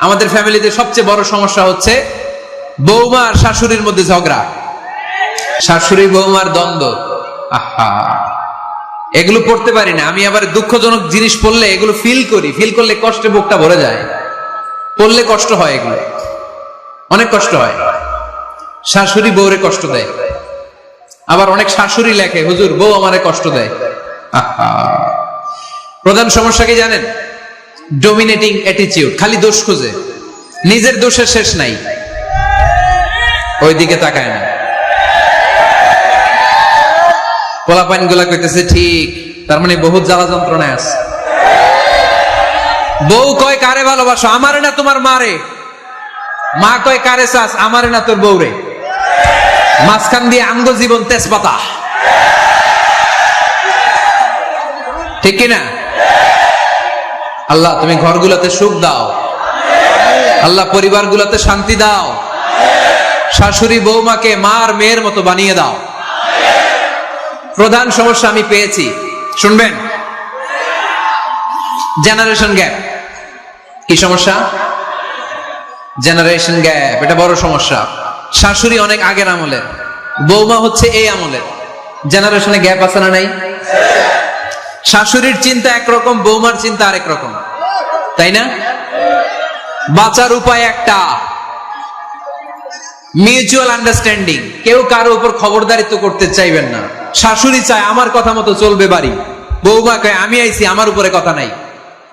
আমাদের ফ্যামিলিতে সবচেয়ে বড় সমস্যা হচ্ছে বৌমা আর শাশুড়ির মধ্যে ঝগড়া। শাশুড়ি বৌমার দ্বন্দ্ব। আহা। এগুলো পড়তে পারি না। আমি আবার দুঃখজনক জিনিস পড়লে এগুলো ফিল করি। ফিল করলে কষ্টে বুকটা ভরে যায়। পড়লে কষ্ট হয় এগুলো। অনেক কষ্ট হয়। শাশুড়ি বউরে কষ্ট দেয়। আবার অনেক শাশুড়ি লেখে, হুজুর, বউ আমারে কষ্ট দেয়। আহা। প্রধান সমস্যা কি জানেন? ডোমিনেটিং অ্যাটিটিউড খালি দোষ খুঁজে। নিজের দোষের শেষ নাই। ওইদিকে তাকায় না। পোলাপাইনগুলা কইতেছে, ঠিক, তার মানে বহুত জ্বালা যন্ত্রণায় আছে। বউ কয়, কারে ভালোবাসো? আমারে না তোমার মারে? মা কয়, কারে চাস? আমারে না তোর বউরে? মাঝখান দিয়ে আঙ্গ জীবন তেজপাতা। ঠিক কিনা? আল্লাহ, তুমি ঘরগুলোতে সুখ দাও। আল্লাহ, পরিবারগুলোতে শান্তি দাও। শাশুড়ি বৌমাকে মার মেয়ের মতো বানিয়ে দাও। প্রধান সমস্যা আমি পেয়েছি। শুনবেন? জেনারেশন গ্যাপ কি সমস্যা? জেনারেশন গ্যাপ এটা বড় সমস্যা। শাশুড়ি অনেক আগের আমলের বৌমা হচ্ছে এই আমলের জেনারেশনে গ্যাপ আছে না নাই? শাশুড়ির চিন্তা একরকম, বৌমার চিন্তা আরেক রকম। তাই না? বাঁচার উপায় একটা। মিউচুয়াল আন্ডারস্ট্যান্ডিং কেউ কারও উপর খবরদারিত্ব করতে চাইবেন না। শাশুড়ি চায়, আমার কথা মতো চলবে বাড়ি। বৌমা কয়, আমি আইছি, আমার উপরে কথা নাই।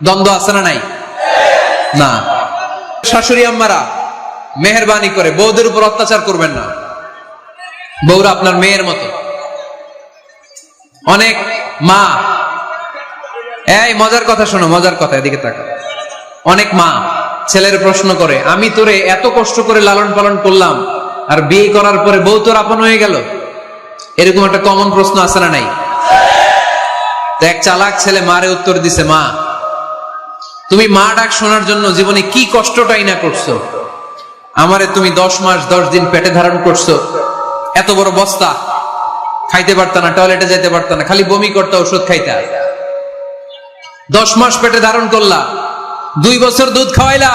দ্বন্দ্ব আছে না নাই? না। শাশুড়ি আম্মারা মেহরবানি করে বৌদের উপর অত্যাচার করবেন না। বৌরা আপনার মেয়ের মতো। অনেক মা এই, মজার কথা শোনো, মজার কথা, এদিকে তাকা অনেক মা ছেলের প্রশ্ন করে, আমি তোরে এত কষ্ট করে লালন পালন করলাম, আর বিয়ে করার পরে বউ তোর আপন হয়ে গেল? এরকম একটা কমন প্রশ্ন আছে না নাই? এক চালাক ছেলে মারে উত্তর দিছে, মা, তুমি মা ডাক শোনার জন্য জীবনে কি কষ্টটাই না করছ? আমারে তুমি দশ মাস, দশ দিন পেটে ধারণ করছ। এত বড় বস্তা, খাইতে পারত না, টয়লেটে যেতে পারত না, খালি বমি করতে, ওষুধ খাইতা। দশ মাস পেটে ধারণ করলা, দুই বছর দুধ খাওয়াইলা,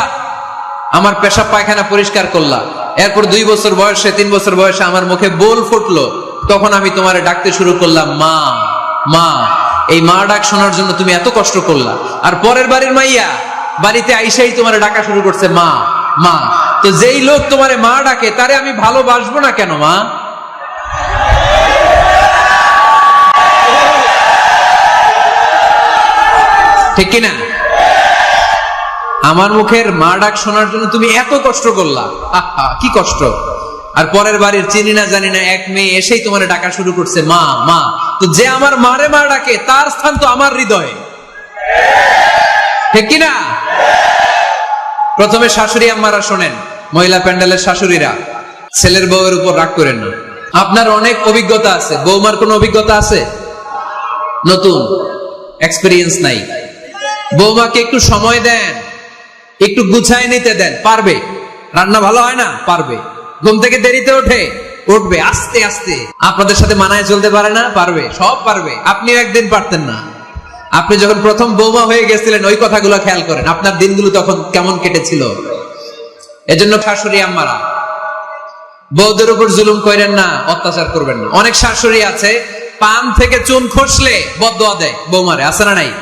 আমার পেশাব পায়খানা পরিষ্কার করলা। এরপর দুই বছর বয়সে, তিন বছর বয়সে আমার মুখে বোল ফুটলো। তখন আমি তোমারে ডাকতে শুরু করলাম, মা মা, এই মা ডাক শোনার জন্য তুমি এত কষ্ট করলা। আর পরের বাড়ির মাইয়া, বাড়িতে আইসাই তোমার ডাকা শুরু করছে, মা মা, তো যেই লোক তোমারে মা ডাকে, তারে আমি ভালোবাসবো না কেন, মা? ঠিক কিনা? আমার মুখের মা ডাক শোনার জন্য তুমি এত কষ্ট করলা। কি কষ্ট? আর পরের বাড়ির চিনি না জানি না, এক মেয়ে এসেই তোমার ডাকা শুরু করছে, মা মা। তো যে আমার মারে মা ডাকে, তার স্থান তো আমার হৃদয়ে। ঠিক কিনা? প্রথমে শাশুড়ি আম্মারা শোনেন, মহিলা প্যান্ডেলের শাশুড়িরা। ছেলের বউয়ের উপর রাগ করেন না। আপনার অনেক অভিজ্ঞতা আছে। বৌমার কোনো অভিজ্ঞতা আছে? নতুন? এক্সপিরিয়েন্স নাই। বৌমাকে একটু সময় দেন। একটু গুছায় নিতে দেন। পারবে। রান্না ভালো হয় না? পারবে। ঘুম থেকে দেরিতে ওঠে? উঠবে। আস্তে আস্তে। আপনাদের সাথে মানায় চলতে পারে না? পারবে। সব পারবে। আপনিও একদিন পারতেন না। আপনি যখন প্রথম বৌমা হয়ে গেছিলেন, ওই কথাগুলো খেয়াল করেন। আপনার দিনগুলো তখন কেমন কেটেছিল? এজন্য শাশুড়ি আম্মারা বৌদের উপর জুলুম করেন না, অত্যাচার করবেন না। অনেক শাশুড়ি আছে, পান থেকে চুন খসলে বদয়া দেয় বৌমারে। আছে না নাই?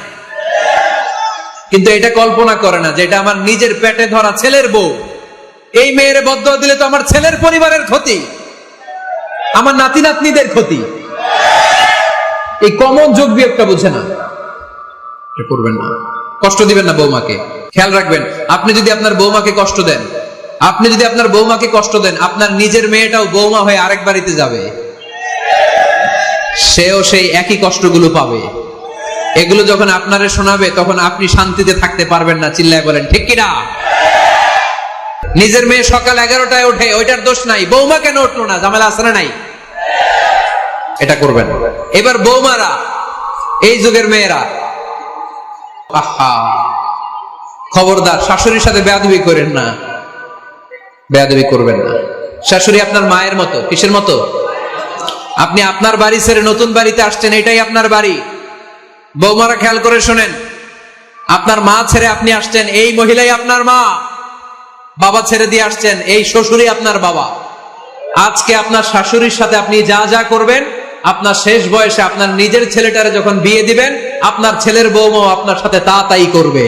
কিন্তু এটা কল্পনা করে না যে এটা আমার নিজের পেটে ধরা ছেলের বউ। এই মেয়ের বদ্ধ দিলে তো আমার ছেলের পরিবারের ক্ষতি, আমার নাতি নাতনিদের ক্ষতি। এই কমন যোগ বিয়োগটা বুঝে না। করবেন না। কষ্ট দিবেন না বৌমাকে। খেয়াল রাখবেন, আপনি যদি আপনার বৌমাকে কষ্ট দেন, আপনি যদি আপনার বৌমাকে কষ্ট দেন, আপনার নিজের মেয়েটাও বৌমা হয়ে আরেক বাড়িতে যাবে। সেও সেই একই কষ্টগুলো পাবে। এগুলো যখন আপনারে শোনাবে, তখন আপনি শান্তিতে থাকতে পারবেন না, চিল্লায় বলেন, ঠিক কিনা নিজের মেয়ে সকাল এগারোটায় ওঠে, ওইটার দোষ নাই। বৌমা কেন উঠল না? জামেলা আসলে নাই? এটা করবেন। এবার বৌমারা, এই যুগের মেয়েরা, আহা, খবরদার, শাশুড়ির সাথে বেয়াদবি করেন না। বেয়াদবি করবেন না। শাশুড়ি আপনার মায়ের মতো, কিসের মতো? আপনি আপনার বাড়ি ছেড়ে নতুন বাড়িতে আসছেন, এটাই আপনার বাড়ি। বৌমারা খেয়াল করে শোনেন। আপনার মা ছেড়ে আপনি আসছেন, এই মহিলাই আপনার মা। বাবা ছেড়ে দিয়ে আসছেন, এই শ্বশুরই আপনার বাবা। আজকে আপনার শাশুড়ির সাথে আপনি যা যা করবেন, আপনার শেষ বয়সে আপনার নিজের ছেলেটারে যখন বিয়ে দিবেন, আপনার ছেলের বৌমাও আপনার সাথে তা তাই করবে।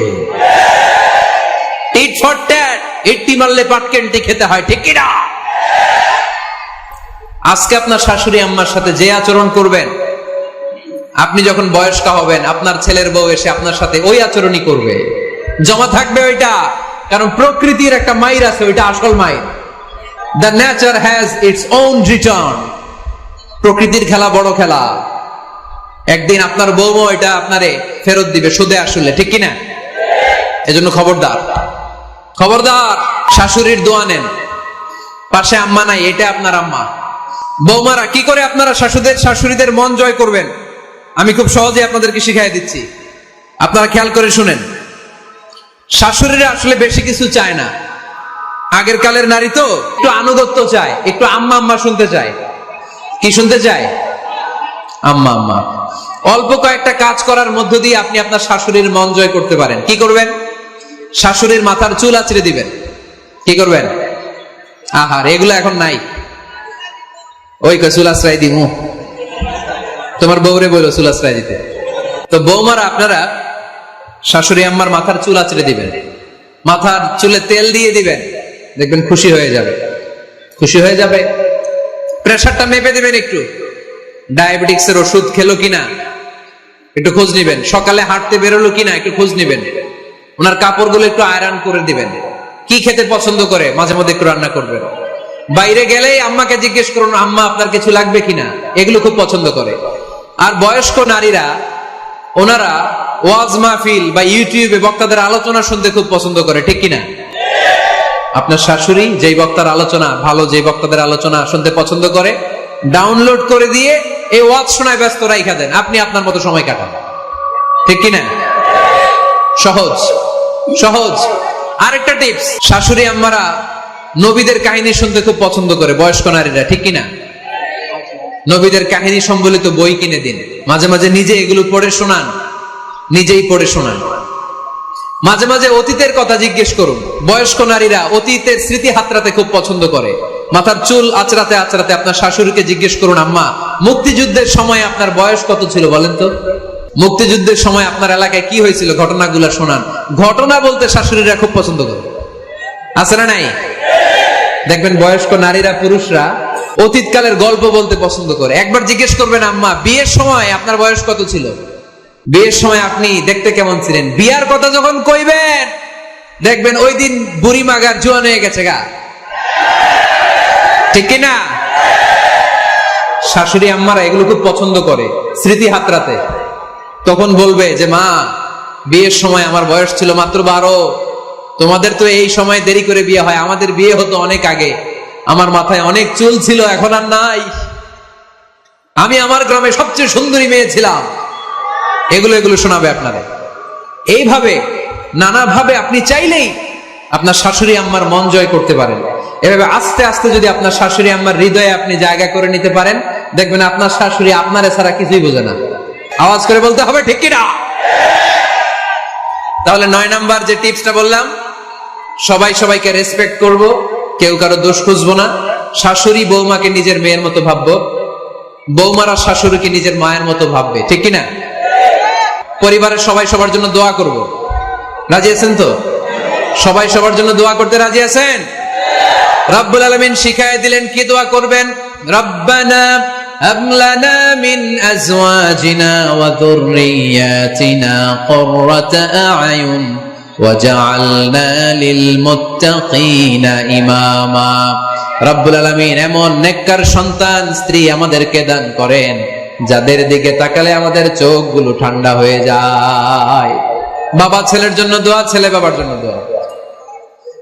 মারলে পাটকেনটি খেতে হয়, ঠিক আজকে আপনার শাশুড়ি আম্মার সাথে যে আচরণ করবেন আপনি যখন বয়স্ক হবেন, আপনার ছেলের বউ এসে আপনার সাথে ওই আচরণই করবে। জমা থাকবে ওইটা, কারণ প্রকৃতির একটা মাইর আছে, ওইটা আসল মাইর। The nature has its own return প্রকৃতির খেলা বড় খেলা। একদিন আপনার বৌমা এটা আপনারে ফেরত দিবে, সুদে আসলে, ঠিক কিনা? এজন্য খবরদার। খবরদার, শাশুড়ির দোয়া নেন। পাশে আম্মা নাই এটা আপনার আম্মা। বৌমারা কি করে আপনারা শাশুদের শাশুড়িদের মন জয় করবেন? আমি খুব সহজে আপনাদেরকে শিখাই দিচ্ছি। আপনারা খেয়াল করে শুনেন। শাশুড়িরা আসলে বেশি কিছু চায় না। আগের কালের নারী তো একটু আনুগত্য চায়, একটু আম্মা আম্মা শুনতে চায়। কি শুনতে চায়? আম্মা আম্মা। অল্প কয়েকটা কাজ করার মধ্য দিয়ে আপনি আপনার শাশুড়ির মন জয় করতে পারেন। কি করবেন? শাশুড়ির মাথার চুল আছড়ে দিবেন। কি করবেন? আহার, এগুলো এখন নাই। ওই চুল আশ্রয় দিমু। তোমার বউরে বলো চুল আশ্রয় দিতে। তো বৌমারা আপনারা শাশুড়ি আম্মার মাথার চুল আছড়ে দিবেন। মাথার চুলে তেল দিয়ে দিবেন। দেখবেন খুশি হয়ে যাবে। খুশি হয়ে যাবে। প্রেশারটা মেপে দিবেন একটু। ডায়াবেটিক্স এর ওষুধ খেলো কিনা? একটু খোঁজ নিবেন। সকালে হাঁটতে বেরোলো কিনা? একটু খোঁজ নিবেন। ওনার কাপড়গুলো একটু আয়রন করে দিবেন। কি খেতে পছন্দ করে? মাঝে মধ্যে একটু রান্না করবেন। বাইরে গেলেই আম্মাকে জিজ্ঞেস করুন, আম্মা, আপনার কিছু লাগবে কিনা? এগুলো খুব পছন্দ করে। আর বয়স্ক নারীরা, ওনারা ওয়াজ মাহফিল বা ইউটিউবে বক্তাদের আলোচনা শুনতে খুব পছন্দ করে, ঠিক কিনা? আপনার শাশুড়ি যেই বক্তার আলোচনা, ভালো যে বক্তাদের আলোচনা শুনতে পছন্দ করে, ডাউনলোড করে দিয়ে এই ওয়াজ শোনায় ব্যস্ত রাইখা দেন। আপনি আপনার মতো সময় কাটান। ঠিক কিনা? সহজ। সহজ। আরেকটা টিপস, শাশুড়ি আম্মারা নবীদের কাহিনী শুনতে খুব পছন্দ করে, বয়স্ক নারীরা, ঠিক কিনা? নবীদের কাহিনী সম্বলিত বই কিনে দিন। মাঝে মাঝে নিজে এগুলো পড়ে শোনান। নিজেই পড়ে শোনান। মাঝে মাঝে অতীতের কথা জিজ্ঞেস করুন। বয়স্ক নারীরা অতীতের স্মৃতি হাতরাতে খুব পছন্দ করে। মাথার চুল আচরাতে আচরাতে আপনার শাশুড়িকে জিজ্ঞেস করুন, আম্মা, মুক্তিযুদ্ধের সময় আপনার বয়স কত ছিল বলেন তো? মুক্তিযুদ্ধের সময় আপনার এলাকায় কি হয়েছিল? ঘটনাগুলো শোনান। ঘটনা বলতে শাশুড়িরা খুব পছন্দ করে। আছে না নাই? দেখবেন বয়স্ক নারীরা পুরুষরা অতীতকালের গল্প বলতে পছন্দ করে। একবার জিজ্ঞেস করবেন, আম্মা, বিয়ের সময় আপনার বয়স কত ছিল? বিয়ের সময় আপনি দেখতে কেমন ছিলেন? বিয়ার কথা যখন কইবেন, দেখবেন ওই দিন বুড়ি মাগার জোয়ান হয়ে গেছে গা। ঠিক কিনা শাশুড়ি, আম্মারা এগুলো খুব পছন্দ করে স্মৃতি হাতরাতে। তখন বলবে যে, মা, বিয়ের সময় আমার বয়স ছিল মাত্র বারো। তোমাদের তো এই সময় দেরি করে বিয়ে হয়। আমাদের বিয়ে হতো অনেক আগে। আমার মাথায় অনেক চুল ছিল, এখন আর নাই। আমি আমার গ্রামে সবচেয়ে সুন্দরী মেয়ে ছিলাম। এগুলো এগুলো শোনাবে আপনারা এইভাবে, নানাভাবে আপনি চাইলেই আপনার শাশুড়ি আম্মার মন জয় করতে পারেন। এভাবে আস্তে আস্তে যদি আপনার শাশুড়ি আম্মার হৃদয়ে আপনি জায়গা করে নিতে পারেন, দেখবেন আপনার শাশুড়ি আপনার ছাড়া কিছুই বোঝে না। আওয়াজ করে বলতে হবে, ঠিক কিনা? তাহলে নয় নাম্বার যে টিপসটা বললাম, সবাই সবাইকে রেসপেক্ট করব। কেউ কারও দোষ খুঁজবো না। শাশুড়ি বৌমাকে নিজের মেয়ের মতো ভাববো। বৌমারা শাশুড়িকে নিজের মায়ের মতো ভাববে। ঠিক কিনা? পরিবারের সবাই সবার জন্য দোয়া করব। রাজি আছেন তো? সবাই সবার জন্য দোয়া করতে রাজি আছেন? রব্বুল আলমিন শিখায় দিলেন, কি দোয়া করবেন? রব্বানা আমলানা মিন আজওয়াজিনা ওয়া যুররিয়াতিনা কুররাতা وجعلنا للمتقين إماما রব্বুল আলমিন এমন নেককার সন্তান স্ত্রী আমাদেরকে দান করেন যাদের দিকে তাকালে আমাদের চোখগুলো ঠান্ডা হয়ে যায় বাবা ছেলের জন্য দোয়া ছেলে বাবার জন্য দোয়া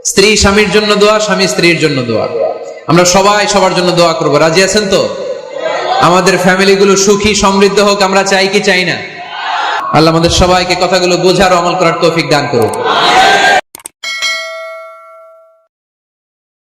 স্ত্রী স্বামীর জন্য দোয়া স্বামী স্ত্রীর জন্য দোয়া আমরা সবাই সবার জন্য দোয়া করব রাজি আছেন তো আমাদের ফ্যামিলিগুলো সুখী সমৃদ্ধ হোক আমরা চাই কি চাই না আল্লাহ আমাদের সবাইকে কথাগুলো বোঝার অমল করার তৌফিক দান করুক।